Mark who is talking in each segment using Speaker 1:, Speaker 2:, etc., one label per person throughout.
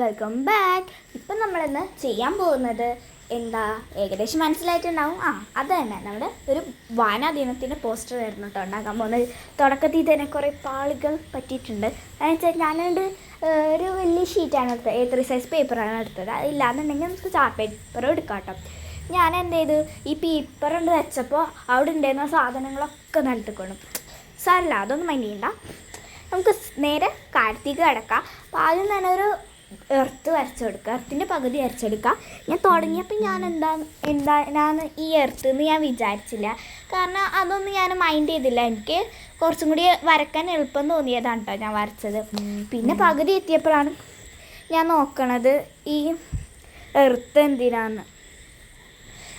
Speaker 1: Welcome back ഇപ്പം നമ്മളിന്ന് ചെയ്യാൻ പോകുന്നത് എന്താ? ഏകദേശം മനസ്സിലായിട്ടുണ്ടാവും. ആ അത് തന്നെ. നമ്മുടെ ഒരു വായനാ ദിനത്തിന്റെ പോസ്റ്റർ ആയിരുന്നു കേട്ടോ ഉണ്ടാക്കാൻ പോകുന്നത്. തുടക്കത്തിൽ തന്നെ കുറേ പാളുകൾ പറ്റിയിട്ടുണ്ട്. അതെന്ന് വെച്ചാൽ ഞാനുണ്ട് ഒരു വലിയ ഷീറ്റാണ് എടുത്തത്. എ ത്രീ സൈസ് പേപ്പറാണ് എടുത്തത്. അതില്ലാന്നുണ്ടെങ്കിൽ നമുക്ക് ചാർട്ട് പേപ്പർ എടുക്കാം കേട്ടോ. ഞാൻ എന്ത് ചെയ്തു? ഈ പേപ്പർ ഉണ്ട് വെച്ചപ്പോൾ അവിടെ ഉണ്ടായിരുന്ന സാധനങ്ങളൊക്കെ നടത്തിക്കൊള്ളും സാറില്ല അതൊന്നും മൈൻഡ് ചെയ്യണ്ട. നമുക്ക് നേരെ കാര്യത്തേക്ക് കിടക്കാം. അപ്പോൾ ആദ്യം തന്നെ ഒരു എർത്ത് വരച്ചെടുക്കുക. എർത്തിന്റെ പകുതി വരച്ചെടുക്കുക. ഞാൻ തുടങ്ങിയപ്പോൾ ഞാൻ എന്താ എന്താണ് ഞാൻ ഈ എർത്ത് എന്ന് ഞാൻ വിചാരിച്ചില്ല. കാരണം അതൊന്നും ഞാൻ മൈൻഡ് ചെയ്തില്ല. എനിക്ക് കുറച്ചും കൂടി വരക്കാൻ എളുപ്പം തോന്നിയതാണ് കേട്ടോ ഞാൻ വരച്ചത്. പിന്നെ പകുതി എത്തിയപ്പോഴാണ് ഞാൻ നോക്കണത് ഈ എർത്ത് എന്തിനാന്ന്.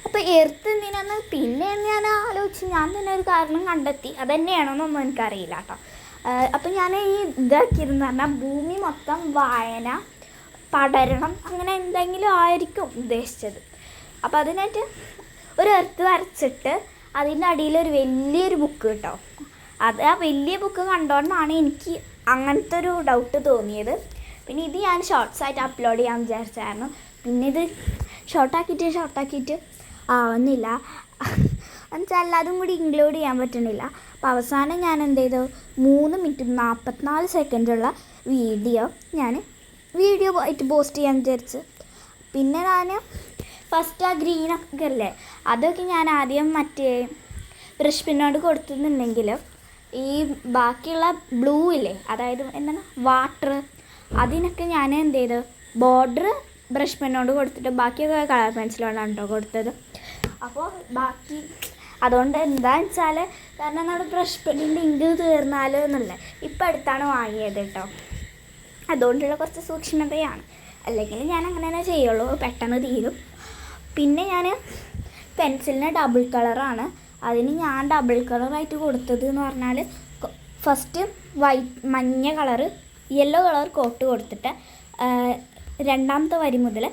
Speaker 1: അപ്പോൾ എർത്ത് എന്തിനാന്ന് പിന്നെ ഞാൻ ആലോചിച്ച് ഞാൻ തന്നെ ഒരു കാരണം കണ്ടെത്തി. അതന്നെയാണോന്നൊന്നും എനിക്കറിയില്ല കേട്ടോ അപ്പം ഞാൻ ഈ ഇതാക്കിയിരുന്നു പറഞ്ഞാൽ ഭൂമി മൊത്തം വായന പടരണം അങ്ങനെ എന്തെങ്കിലും ആയിരിക്കും ഉദ്ദേശിച്ചത്. അപ്പോൾ അതിനായിട്ട് ഒരു എർത്ത് വരച്ചിട്ട് അതിന്റെ അടിയിൽ ഒരു വലിയൊരു ബുക്ക് കേട്ടോ. അത് ആ വലിയ ബുക്ക് കണ്ടുകൊണ്ടാണ് എനിക്ക് അങ്ങനത്തെ ഒരു ഡൗട്ട് തോന്നിയത്. പിന്നെ ഇത് ഞാൻ ഷോർട്സ് ആയിട്ട് അപ്ലോഡ് ചെയ്യാൻ വിചാരിച്ചായിരുന്നു. പിന്നെ ഇത് ഷോർട്ടാക്കിയിട്ട് ഷോർട്ടാക്കിയിട്ട് ആവുന്നില്ല. എന്നുവെച്ചാൽ അതും കൂടി ഇൻക്ലൂഡ് ചെയ്യാൻ പറ്റുന്നില്ല അപ്പോൾ അവസാനം ഞാൻ എന്ത് ചെയ്തു? മൂന്ന് മിനിറ്റ് നാൽപ്പത്തിനാല് സെക്കൻഡുള്ള വീഡിയോ ഞാൻ വീഡിയോ ആയിട്ട് പോസ്റ്റ് ചെയ്യാൻ വിചാരിച്ച്. പിന്നെ ഞാൻ ഫസ്റ്റ് ആ ഗ്രീൻ ഒക്കെ അല്ലേ അതൊക്കെ ഞാൻ ആദ്യം മറ്റേ ബ്രഷ് കൊടുത്തിട്ടുണ്ടെങ്കിലും ഈ ബാക്കിയുള്ള ബ്ലൂ ഇല്ലേ അതായത് എന്താണ് വാട്ടർ അതിനൊക്കെ ഞാൻ എന്ത് ചെയ്തു ബോർഡർ ബ്രഷ് പെന്നോട് കൊടുത്തിട്ട് ബാക്കിയൊക്കെ കളർ പെൻസിലോടാണ് കേട്ടോ കൊടുത്തത്. അപ്പോൾ ബാക്കി അതുകൊണ്ട് എന്താണെന്ന് വെച്ചാൽ കാരണം നമ്മുടെ ബ്രഷ് പെന്നിന്റെ ഇങ്ക് തീർന്നാലോ എന്നല്ലേ ഇപ്പം അടുത്താണ് വാങ്ങിയത് കേട്ടോ അതുകൊണ്ടുള്ള കുറച്ച് സൂക്ഷ്മതയാണ്. അല്ലെങ്കിൽ ഞാൻ അങ്ങനെ തന്നെ ചെയ്യുള്ളൂ. പെട്ടെന്ന് തീരും. പിന്നെ ഞാൻ പെൻസിലിന് ഡബിൾ കളറാണ് അതിന് ഞാൻ ഡബിൾ കളറായിട്ട് കൊടുത്തത് എന്ന് പറഞ്ഞാൽ ഫസ്റ്റ് വൈറ്റ് മഞ്ഞ കളറ് യെല്ലോ കളർ കോട്ട് കൊടുത്തിട്ട് രണ്ടാമത്തെ വരി മുതൽ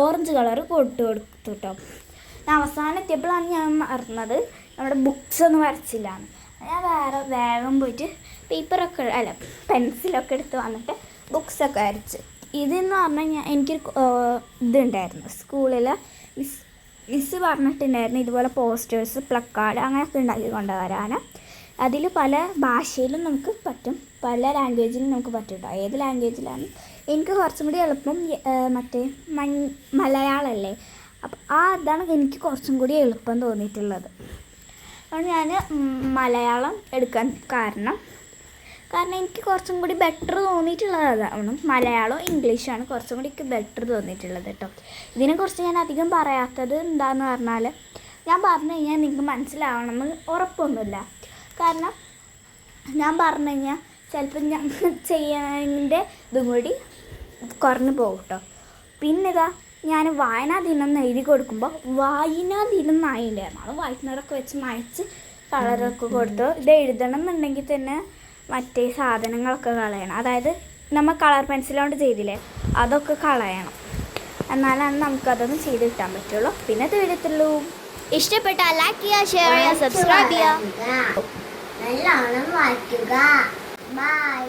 Speaker 1: ഓറഞ്ച് കളർ കോട്ട് കൊടുത്തു ഞാൻ അവസാനം എത്തിയപ്പോഴാണ് ഞാൻ മറന്നത്. നമ്മുടെ ബുക്സ് ഒന്നും വരച്ചില്ലാന്ന് ഞാൻ വേറെ വേഗം പോയിട്ട് പേപ്പറൊക്കെ അല്ല പെൻസിലൊക്കെ എടുത്ത് വന്നിട്ട് ബുക്സൊക്കെ വരച്ച് ഇതെന്ന് പറഞ്ഞു കഴിഞ്ഞാൽ എനിക്കൊരു ഇതുണ്ടായിരുന്നു. സ്കൂളിൽ മിസ് മിസ് പറഞ്ഞിട്ടുണ്ടായിരുന്നു ഇതുപോലെ പോസ്റ്റേഴ്സ് പ്ലക്കാർഡ് അങ്ങനെയൊക്കെ ഉണ്ടാക്കി കൊണ്ടുവരാൻ അതിൽ പല ഭാഷയിലും നമുക്ക് പറ്റും. പല ലാംഗ്വേജിലും നമുക്ക് പറ്റും കേട്ടോ ഏത് ലാംഗ്വേജിലാണ്? എനിക്ക് കുറച്ചും കൂടി എളുപ്പം മറ്റേ മൺ മലയാളമല്ലേ അപ്പം ആ അതാണ് എനിക്ക് കുറച്ചും കൂടി എളുപ്പം തോന്നിയിട്ടുള്ളത്. അതുകൊണ്ട് ഞാൻ മലയാളം എടുക്കാൻ കാരണം കാരണം എനിക്ക് കുറച്ചും കൂടി ബെറ്റർ തോന്നിയിട്ടുള്ളത് അതാണ് മലയാളം ഇംഗ്ലീഷാണ് കുറച്ചും കൂടി എനിക്ക് ബെറ്റർ തോന്നിയിട്ടുള്ളത് കേട്ടോ. ഇതിനെക്കുറിച്ച് ഞാൻ അധികം പറയാത്തത് എന്താന്ന് പറഞ്ഞാൽ ഞാൻ പറഞ്ഞു കഴിഞ്ഞാൽ നിങ്ങൾക്ക് മനസ്സിലാവണമെന്ന് ഉറപ്പൊന്നുമില്ല. കാരണം ഞാൻ പറഞ്ഞു കഴിഞ്ഞാൽ ചിലപ്പോൾ ഞാൻ ചെയ്യുന്നതിന്റെ ഇതും കൂടി കുറഞ്ഞു പോകും കേട്ടോ. പിന്നെ ഇതാ ഞാൻ വായനാ ദിനം എന്ന് എഴുതി കൊടുക്കുമ്പോൾ വായനാ ദിനം എന്നായിട്ടുണ്ടായിരുന്നു അത് വായിക്കുന്നവരൊക്കെ വെച്ച് മയച്ച് കളറൊക്കെ കൊടുത്തു ഇത് എഴുതണം എന്നുണ്ടെങ്കിൽ തന്നെ മറ്റേ സാധനങ്ങളൊക്കെ കളയണം. അതായത് നമ്മൾ കളർ പെൻസിലുകൊണ്ട് ചെയ്തില്ലേ അതൊക്കെ കളയണം. എന്നാലാണ് നമുക്കതൊന്ന് ചെയ്ത് കിട്ടാൻ പറ്റുള്ളൂ. പിന്നെ തീരത്തുള്ളൂ ഇഷ്ടപ്പെട്ട ലൈക്ക് ചെയ്യുക ഷെയർ ചെയ്യുക സബ്സ്ക്രൈബ് ചെയ്യുക.
Speaker 2: നല്ലോണം വായിക്കുക. ബൈ